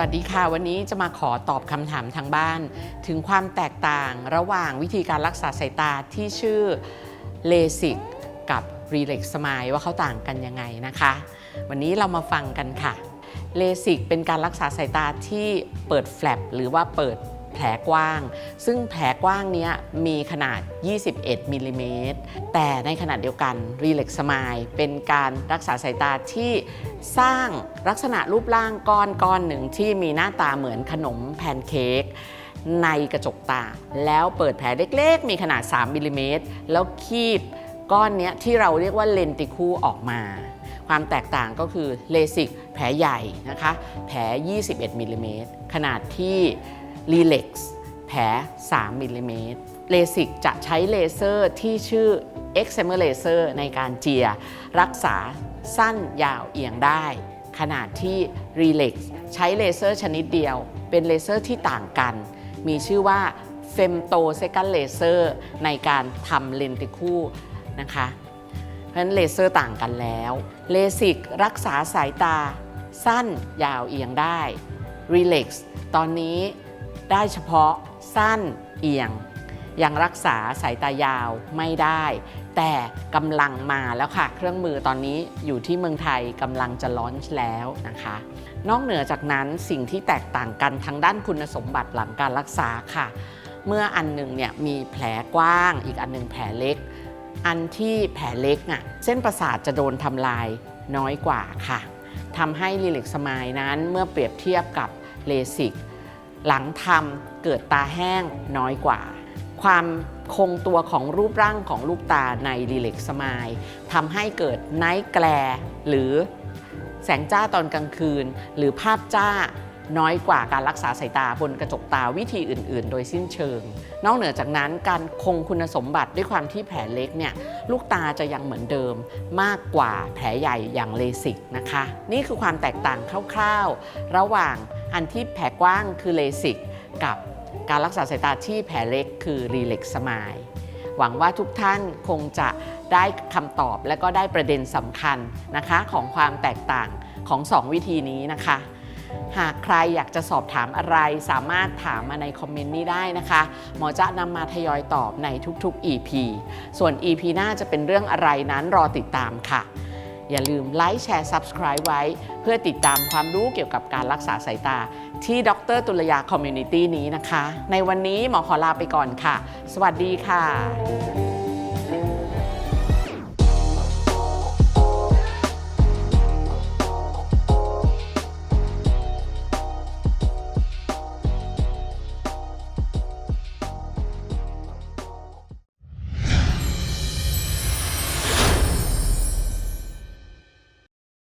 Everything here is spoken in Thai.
วัสดีค่ะ วันนี้จะมาขอตอบคำถามทางบ้าน ถึงความแตกต่างระหว่างวิธีการรักษาสายตาที่ชื่อเลสิกกับรีเล็กสมายว่าเขาต่างกันยังไงนะคะ วันนี้เรามาฟังกันค่ะเลสิกเป็นการรักษาสายตาที่เปิดแฟลปหรือว่าเปิด แผลกว้าง ซึ่งแผลกว้างนี้มีขนาด 21มิลลิเมตรแต่ในขณะเดียวกันรีเล็กสมายเป็นการรักษาสายตาที่สร้างลักษณะรูปร่างก้อนก้อนหนึ่งที่มีหน้าตาเหมือนขนมแพนเค้กในกระจกตา แล้วเปิดแผลเล็กๆ มีขนาด 3มิลลิเมตรแล้วคีบก้อนนี้ที่เราเรียกว่าเลนติคูออกมา ความแตกต่างก็คือเลสิกแผลใหญ่นะคะ แผล 21มิลลิเมตรขนาดที่ รีเล็กซ์แผล 3มิลลิเมตรเลสิกจะใช้เลเซอร์ที่ชื่อ e x c e m e r laser ในการเจีย รักษาสั้นยาวเอียงได้ ขนาดที่ Relax ใช้เลเซอร์ชนิดเดียว เป็นเลเซอร์ที่ต่างกัน มีชื่อว่า Femto Second Laser ในการทำเลนติคูนะคะเพราะฉะนั้นเลเซอร์ต่างกันแล้วเลสิกรักษาสายตาสั้นยาวเอียงได้ Relax ตอนนี้ ได้เฉพาะสั้นเอียง ยังรักษาสายตายาวไม่ได้ แต่กำลังมาแล้วค่ะ เครื่องมือตอนนี้อยู่ที่เมืองไทยกำลังจะลอนแล้วนะคะ นอกเหนือจากนั้นสิ่งที่แตกต่างกันทางด้านคุณสมบัติหลังการรักษาค่ะ เมื่ออันหนึ่งเนี่ยมีแผลกว้าง อีกอันหนึ่งแผลเล็ก อันที่แผลเล็กอะเส้นประสาทจะโดนทำลายน้อยกว่าค่ะทำให้ลีลิกสมายนั้นเมื่อเปรียบเทียบกับเลสิก หลังทำเกิดตาแห้งน้อยกว่า ความคงตัวของรูปร่างของลูกตาในรีเล็กสมายทำให้เกิดไนท์แกลหรือแสงจ้าตอนกลางคืน หรือภาพจ้าน้อยกว่าการรักษาสายตาบนกระจกตาวิธีอื่น ๆ โดยสิ้นเชิง นอกเหนือจากนั้นการคงคุณสมบัติด้วยความที่แผลเล็กเนี่ยลูกตาจะยังเหมือนเดิมมากกว่าแผลใหญ่อย่างเลสิกนะคะ นี่คือความแตกต่างคร่าว ๆ ระหว่าง อันที่แผลกว้างคือเลสิกกับการรักษาสายตาที่แผลเล็กคือรีเล็กสมายหวังว่าทุกท่านคงจะได้คำตอบและก็ได้ประเด็นสำคัญนะคะของความแตกต่างของ 2 วิธีนี้นะคะ หากใครอยากจะสอบถามอะไรสามารถถามมาในคอมเมนต์นี้ได้นะคะ หมอจะนำมาทยอยตอบในทุกๆ EP ส่วน EP หน้าจะเป็นเรื่องอะไรนั้นรอติดตามค่ะ อย่าลืมไลค์แชร์ Subscribe ไว้ เพื่อติดตามความรู้เกี่ยวกับการรักษาสายตา ที่ดรตุลยาคอมมูนิตี้นี้นะคะ ในวันนี้หมอขอลาไปก่อนค่ะ สวัสดีค่ะ